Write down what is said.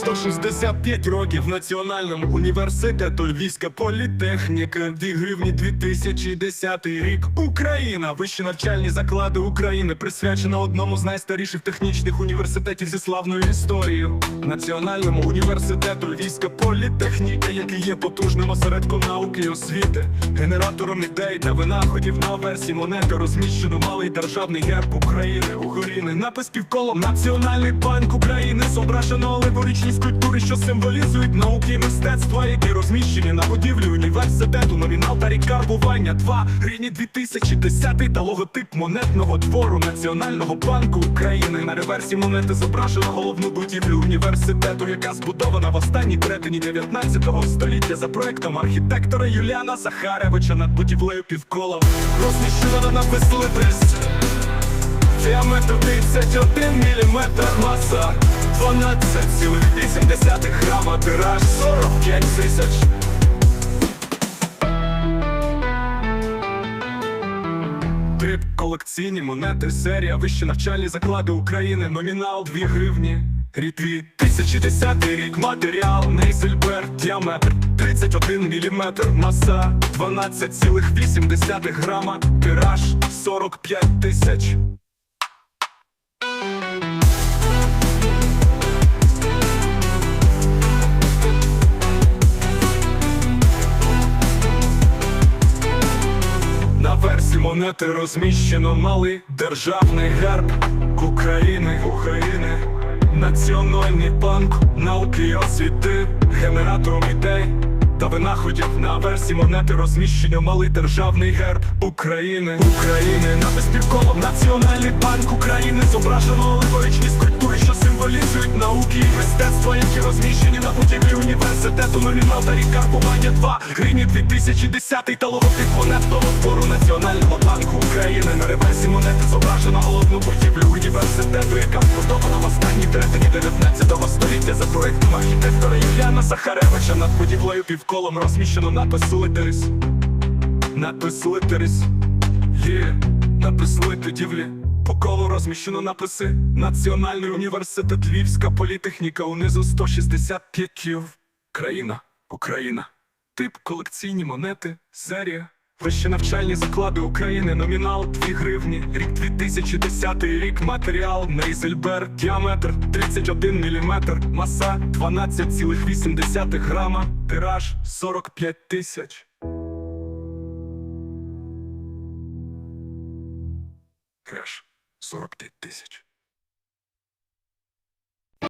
165 років Національному університету Львівська політехніка. 2 гривні 2010 рік. Україна, вищі навчальні заклади України Присвячена одному з найстаріших технічних університетів зі славною історією. Національному університету Львівська політехніка, який є потужним осередком науки і освіти. Генератором ідей та винаходів на версії монети Розміщено малий державний герб України. Угоріни Напис півколом Національний банк України Зображено алегоричні скульптури, що символізують науки і мистецтва, які розміщені на будівлі університету. Номінал та рік карбування 2 гривні 2010 та логотип монетного двору Національного банку України. На реверсі монети зображено головну будівлю університету, яка збудована в останній третині 19 століття за проектом архітектора Юліана Захаревича над будівлею півкола. Розміщено на вислитись. Діаметр 31 мм, маса 12,8 грама, тираж 45 тисяч. Тип колекційні монети, серія, вищі навчальні заклади України, номінал 2 гривні. Рік 2010 рік, матеріал, Нейзельбер, діаметр 31 мм, маса 12,8 грама, тираж 45 тисяч. Монети розміщено малий державний герб України, України, Національний банк науки і освіти, генератором ідей. Та винаходів на версі монети розміщено малий державний герб України, України, напис півколом Національний банк України. Зображено що символізують науки і мистецтво, які розміщені на будівлі університету. Номінал та рік карбування 2 гривні 2010 та логотип монетного двору Національного банку України. На реверсі монети зображено головну будівлю університету, яка збудована в останній третині 19 століття. За проектом архітектора Юліана Захаревича над будівлею півколом розміщено напис Литерис. Надпис Литерис Є. Напис будівлі. По колу розміщено написи Національний університет Львівська політехніка унизу 165 ків. Країна, Україна. Тип колекційні монети, серія. Вищі навчальні заклади України, номінал 2 гривні, рік 2010 рік, матеріал, Нейзельбер, діаметр 31 мм, маса 12,8 грама, тираж 45 тисяч. Кеш 45 тисяч.